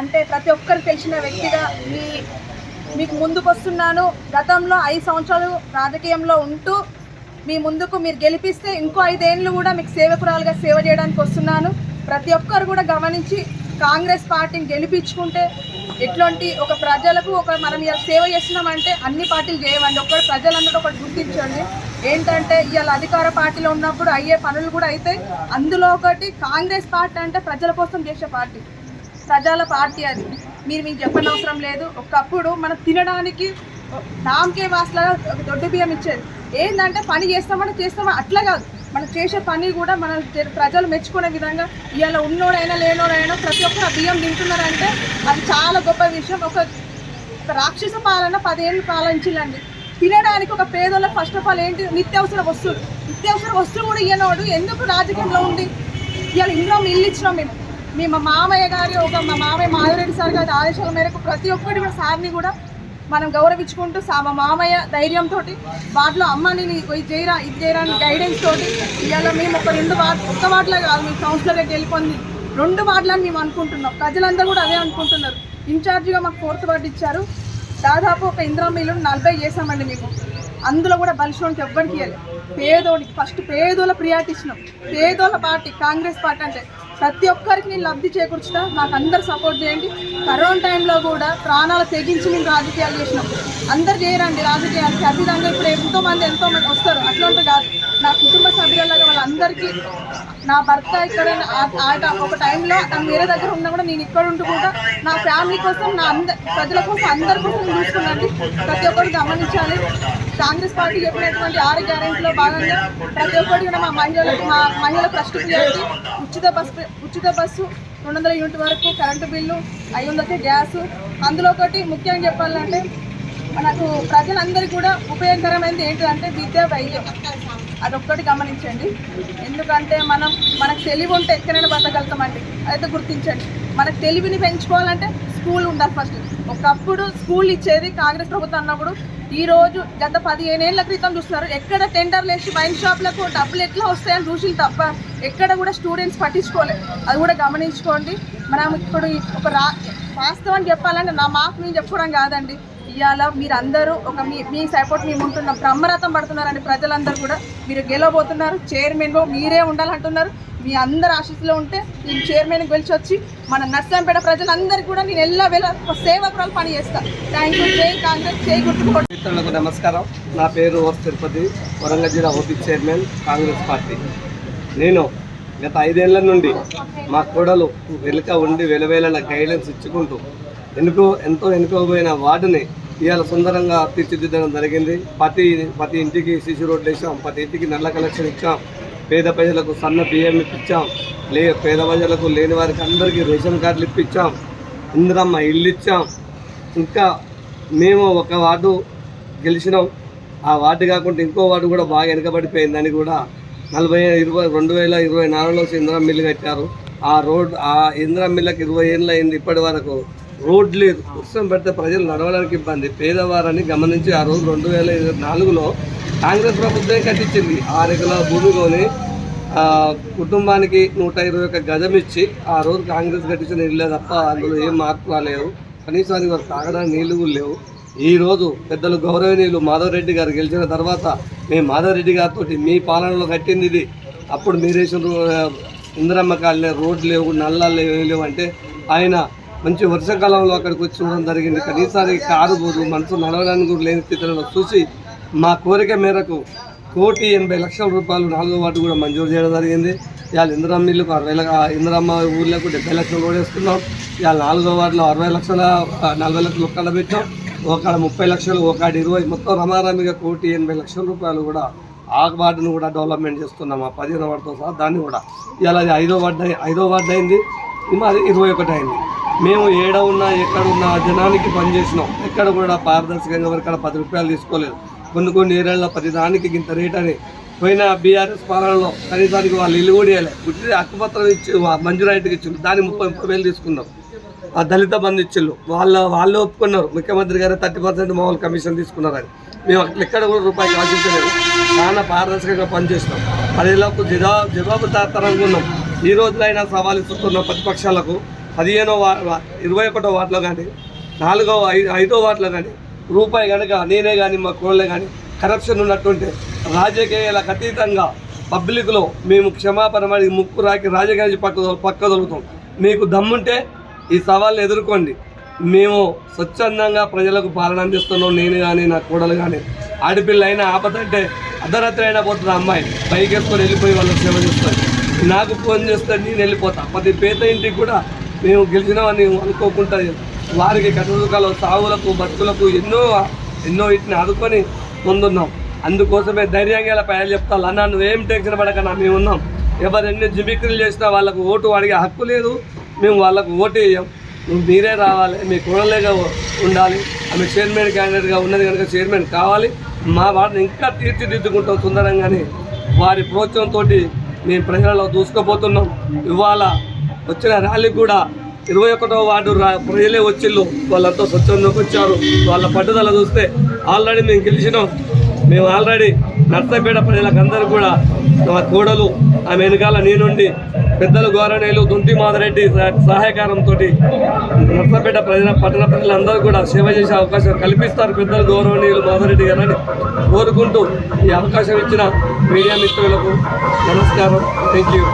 అంటే ప్రతి ఒక్కరు తెలిసిన వ్యక్తిగా మీ మీకు ముందుకు వస్తున్నాను గతంలో ఐదు సంవత్సరాలు రాజకీయంలో ఉంటూ మీ ముందుకు మీరు గెలిపిస్తే ఇంకో ఐదేళ్ళు కూడా మీకు సేవకురాలుగా సేవ చేయడానికి వస్తున్నాను. ప్రతి ఒక్కరు కూడా గమనించి కాంగ్రెస్ పార్టీని గెలిపించుకుంటే ఎట్లాంటి ఒక ప్రజలకు ఒక మనం ఇలా సేవ చేస్తున్నామంటే అన్ని పార్టీలు చేయవండి ఒక్కటి ప్రజలందరూ ఒకటి గుర్తించండి. ఏంటంటే ఇవాళ అధికార పార్టీలో ఉన్నప్పుడు అయ్యే పనులు కూడా అయితే అందులో ఒకటి కాంగ్రెస్ పార్టీ అంటే ప్రజల కోసం చేసే పార్టీ. ప్రజల పార్టీ అది. మీరు మీకు చెప్పని అవసరం లేదు. ఒకప్పుడు మనం తినడానికి నామకే వాసులాగా ఒక దొడ్డు బియ్యం ఇచ్చేది. ఏంటంటే పని చేస్తామంటే చేస్తామా అట్లా కాదు. మనం చేసే పని కూడా మన ప్రజలు మెచ్చుకునే విధంగా ఇవాళ ఉన్నోడైనా లేనోడైనా ప్రతి ఒక్కరు ఆ బియ్యం తింటున్నారంటే అది చాలా గొప్ప విషయం. ఒక ఒక రాక్షస పాలన పదేళ్ళు పాలించిందండి. తినడానికి ఒక పేదోళ్ళకి ఫస్ట్ ఆఫ్ ఆల్ ఏంటి? నిత్యావసర వస్తువులు. నిత్యావసర వస్తువులు కూడా ఇయ్యనోడు. ఎందుకు రాజకీయంలో ఉంది ఇవాళ ఇందులో ఇల్లు ఇచ్చినాం మేము. మీ మా మామయ్య గారి ఒక మా మామయ్య మాధవరెడ్డి సార్ గారి ఆదేశాల మేరకు ప్రతి ఒక్కటి కూడా సార్ని కూడా మనం గౌరవించుకుంటూ సా మా మామయ్య ధైర్యంతో వాటిలో అమ్మ నేను ఇది చేయరా ఇది చేయరా అని గైడెన్స్ తోటి ఇవాళ మేము ఒక రెండు వాట్ ఒక్క వాటిలో కాదు మేము కౌన్సిలర్గా గెలుపొంది రెండు వాటిలని మేము అనుకుంటున్నాం. ప్రజలందరూ కూడా అదే అనుకుంటున్నారు. ఇన్ఛార్జిగా మాకు ఫోర్త్ వార్డు ఇచ్చారు. దాదాపు ఒక ఇందిరా మిల్లు నలభై చేసామండి మేము. అందులో కూడా బలిషోనికి ఎవ్వరికి ఇవ్వాలి పేదోడికి ఫస్ట్ పేదోళ్ళ ప్రియారిటీ ఇచ్చినాం. పేదోళ్ళ పార్టీ కాంగ్రెస్ పార్టీ అంటే ప్రతి ఒక్కరికి నేను లబ్ధి చేకూర్చుతా. నాకు అందరు సపోర్ట్ చేయండి. కరోనా టైంలో కూడా ప్రాణాలు తెగించి మేము రాజకీయాలు చేసినాం. అందరు చేయరండి రాజకీయాలు ఖచ్చితంగా ఇప్పుడు ఎంతో మంది ఎంతో మంది వస్తారు. అట్లాంటి కాదు. నా కుటుంబ సభ్యులలాగా వాళ్ళందరికీ నా భర్త ఇక్కడ ఆ- ఒక టైంలో తను వేరే దగ్గర ఉన్నా కూడా నేను ఇక్కడ ఉంటూ కూడా నా ఫ్యామిలీ కోసం నా అందరి ప్రజల కోసం అందరి కోసం నేను చూసుకున్నాను. ప్రతి ఒక్కరు గమనించాలి. కాంగ్రెస్ పార్టీ చెప్పినటువంటి ఆరు గ్యారెంటీలో భాగంగా ప్రతి ఒక్కరికి కూడా మా మహిళలకు మా మహిళల ఫస్ట్ ప్రియారిటీ ఉచిత బస్సు ఉచిత బస్సు రెండు వందల యూనిట్ వరకు కరెంటు బిల్లు ఐదు వందలకి గ్యాసు. అందులో ఒకటి ముఖ్యంగా చెప్పాలంటే మనకు ప్రజలందరికీ కూడా ఉపయోగకరమైనది ఏంటంటే విద్య వైద్యం. అదొక్కటి గమనించండి. ఎందుకంటే మనం మనకు తెలివి ఉంటే ఎక్కడైనా బతకగలుగుతామండి. అయితే గుర్తించండి. మనకు తెలివిని పెంచుకోవాలంటే స్కూల్ ఉండాలి ఫస్ట్ ఒకప్పుడు స్కూల్ ఇచ్చేది కాంగ్రెస్ ప్రభుత్వం అన్నప్పుడు ఈ రోజు గత పదిహేను ఏళ్ళ క్రితం చూస్తున్నారు. ఎక్కడ టెండర్లు వేసి వైన్ షాప్లకు డబ్బులు ఎట్లా వస్తాయని చూసి తప్ప ఎక్కడ కూడా స్టూడెంట్స్ పట్టించుకోలేదు అది కూడా గమనించుకోండి. మనం ఇప్పుడు ఒక రా వాస్తవం చెప్పాలంటే నా మాకు నేను చెప్పుకోవడం కాదండి. ఇవాళ మీరందరూ ఒక మీ మీ సపోర్ట్ మేము ఉంటున్నాం. బ్రహ్మరథం పడుతున్నారండి ప్రజలందరూ కూడా. మీరు గెలవబోతున్నారు. చైర్మన్లో మీరే ఉండాలంటున్నారు. మీ అందరు ఆశీస్సులో ఉంటే నేను చైర్మన్ గెలిచి వచ్చి మన నర్సంపేట ప్రజలందరికీ కూడా నేను ఎల్ల వేళ సేవకురాలు పని చేస్తాను థ్యాంక్ యూ జై కాంగ్రెస్ జై గుర్తుకోండి మిత్రులకు నమస్కారం. నా పేరు ఓస్ తిరుపతి వరంగల్ జిల్లా ఓపీ చైర్మన్ కాంగ్రెస్ పార్టీ. నేను గత ఐదేళ్ళ నుండి మా కోడలు వెనుక ఉండి వెలవేళ గైడెన్స్ ఇచ్చుకుంటూ ఎన్నుకో ఎంతో ఎన్నుకోబోయిన వార్డుని ఇవాళ సుందరంగా తీర్చిదిద్దడం జరిగింది. ప్రతి ప్రతి ఇంటికి సిసి రోడ్లు వేసాం ప్రతి ఇంటికి నల్ల కలెక్షన్ ఇచ్చాం. పేద ప్రజలకు సన్న బియ్యం ఇప్పించాం. లే పేద ప్రజలకు లేని వారికి అందరికీ రేషన్ కార్డులు ఇప్పించాం. ఇందిరమ్మ ఇల్లు ఇచ్చాం. ఇంకా మేము ఒక వార్డు గెలిచినాం. ఆ వార్డు కాకుండా ఇంకో వార్డు కూడా బాగా వెనకబడిపోయిందని కూడా నలభై ఇరవై రెండు వేల ఇరవై నాలుగులో ఇందిరా మిల్లు కట్టారు. ఆ రోడ్ ఆ ఇందిరా మిల్లకి ఇరవై ఏళ్ళు అయింది. ఇప్పటి వరకు రోడ్ లేదు. వర్షం పెడితే ప్రజలు నడవడానికి ఇబ్బంది. పేదవారని గమనించి ఆ రోజు రెండు వేల ఇరవై నాలుగులో కాంగ్రెస్ ప్రభుత్వమే కట్టించింది. ఆరు ఎకరాల భూమి కొని కుటుంబానికి నూట ఇరవై ఒక్క గజం ఇచ్చి ఆ రోజు కాంగ్రెస్ కట్టించిన ఇల్లే తప్ప అందులో ఏం మార్పు రాలేదు. అది వారు తాగడానికి నీళ్ళు కూడా లేవు. ఈరోజు పెద్దలు గౌరవనీయులు మాధవరెడ్డి గారు గెలిచిన తర్వాత మేము మాధవరెడ్డి గారితో మీ పాలనలో కట్టింది ఇది. అప్పుడు మీరేసిన ఇందిరమ్మ కాళ్ళే రోడ్లు లేవు నల్లాలు లేవు లేవు అంటే ఆయన మంచి వర్షాకాలంలో అక్కడికి వచ్చి చూడడం జరిగింది. కనీసానికి కారు పోదు మనసు నడవడానికి కూడా లేని స్థితిలో చూసి మా కోరిక మేరకు కోటి ఎనభై లక్షల రూపాయలు నాలుగో వార్డు కూడా మంజూరు చేయడం జరిగింది. ఇవాళ ఇందిరమ్మ ఇల్లుకు అరవై ఇంద్రమ్మ ఇందిరమ్మ ఊళ్ళకు డెబ్బై లక్షలు కూడా వేస్తున్నాం ఇవాళ నాలుగో వార్డులో అరవై లక్షల నలభై లక్షలు ఒక్కడ పెట్టాం ఒకడ ముప్పై లక్షలు ఒకటి ఇరవై. మొత్తం రమారమిగా కోటి ఎనభై లక్షల రూపాయలు కూడా ఆ వార్డును కూడా డెవలప్మెంట్ చేస్తున్నాం. ఆ పదిహేను వార్డుతో సహా దాన్ని కూడా. ఇవాళ అది ఐదో వార్డు ఐదో వార్డు అయింది. మాది ఇరవై ఒకటి అయింది. మేము ఏడ ఉన్నా ఎక్కడ ఉన్నా జనానికి పనిచేసినాం. ఎక్కడ కూడా పారదర్శకంగా ఎవరికైనా పది రూపాయలు తీసుకోలేదు. కొన్ని కొన్ని ఏరియాల్లో ప్రతి దానికి ఇంత రేట్ అని. పోయిన బీఆర్ఎస్ పాలనలో కనీసానికి వాళ్ళు ఇల్లు కూడా ఇవ్వలే గుడ్డి హక్కుపత్రం ఇచ్చి వా- ఇచ్చిండు దాన్ని ముప్పై ముప్పై వేలు తీసుకున్నాం ఆ దళిత బంధు ఇచ్చిళ్ళు వాళ్ళ వాళ్ళు ఒప్పుకున్నారు. ముఖ్యమంత్రి గారు థర్టీ పర్సెంట్ మామూలు కమిషన్ తీసుకున్నారని. మేము అట్లా ఎక్కడ కూడా రూపాయి ఆశించలేదు. చాలా పారదర్శకంగా పనిచేసినాం. ప్రజలకు జవాబు జవాబుదాతరంగా ఉన్నాం. ఈ రోజులైనా సవాలు ఇస్తున్న ప్రతిపక్షాలకు పదిహేనో వా ఇరవై ఒకటో వార్డులో కానీ నాలుగో ఐదో వార్డులో కానీ రూపాయి కనుక నేనే కానీ మా కోళ్ళే కానీ కరప్షన్ ఉన్నటువంటి రాజకీయాలకు అతీతంగా పబ్లిక్లో మేము క్షమాపణ మరి ముక్కు రాకి రాజకీయాలు పక్క పక్కదొలుగుతాం మీకు దమ్ముంటే ఈ సవాల్ని ఎదుర్కోండి. మేము స్వచ్ఛందంగా ప్రజలకు పాలన అందిస్తున్నాం నేను కానీ నా కోడలు కానీ ఆడపిల్ల అయినా ఆపదంటే అర్ధరాత్రి అయినా పోతుంది అమ్మాయి. పైకి వేసుకొని వెళ్ళిపోయి వాళ్ళకి సేవ చేస్తుంది. నాకు ఫోన్ చేస్తే నేను వెళ్ళిపోతా. ప్రతి పేద ఇంటికి కూడా మేము గెలిచినామని అనుకోకుండా వారికి కట్టుదుకాలు సాగులకు బతుకులకు ఎన్నో ఎన్నో వీటిని ఆదుకొని ముందున్నాం. అందుకోసమే ధైర్యంగా ఇలా పైన చెప్తాను. అన్న నువ్వేం టెన్షన్ పడకన్నా మేము ఉన్నాం. ఎవరెన్ని ఎన్ని జిమిక్రీలు చేసినా వాళ్ళకు ఓటు అడిగే హక్కు లేదు. మేము వాళ్ళకు ఓటు వేయం. నువ్వు మీరే రావాలి మీ కూడలేగా ఉండాలి. ఆమె చైర్మన్ క్యాండిడేట్గా ఉన్నది కనుక చైర్మన్ కావాలి. మా వాళ్ళని ఇంకా తీర్చిదిద్దుకుంటాం సుందరంగానే. వారి ప్రోత్సాహంతో మేము ప్రజలలో దూసుకుపోతున్నాం. ఇవాళ వచ్చిన ర్యాలీ కూడా ఇరవై ఒకటో వార్డు రా ప్రజలే వచ్చిళ్ళు. వాళ్ళంతా స్వచ్ఛందంగా వచ్చారు. వాళ్ళ పట్టుదల చూస్తే ఆల్రెడీ మేము గెలిచినాం. మేము ఆల్రెడీ నర్సపేట ప్రజలకు అందరూ కూడా మా కోడలు ఆమె వెనకాల నేనుండి పెద్దలు గౌరవనీయులు దుంటి మాధరెడ్డి సహాయకారంతో నర్సపేట ప్రజల పట్టణ ప్రజలందరూ కూడా సేవ చేసే అవకాశం కల్పిస్తారు పెద్దలు గౌరవనీయులు మాధరెడ్డి గారని కోరుకుంటూ ఈ అవకాశం ఇచ్చిన మీడియా మిత్రులకు నమస్కారం. Thank you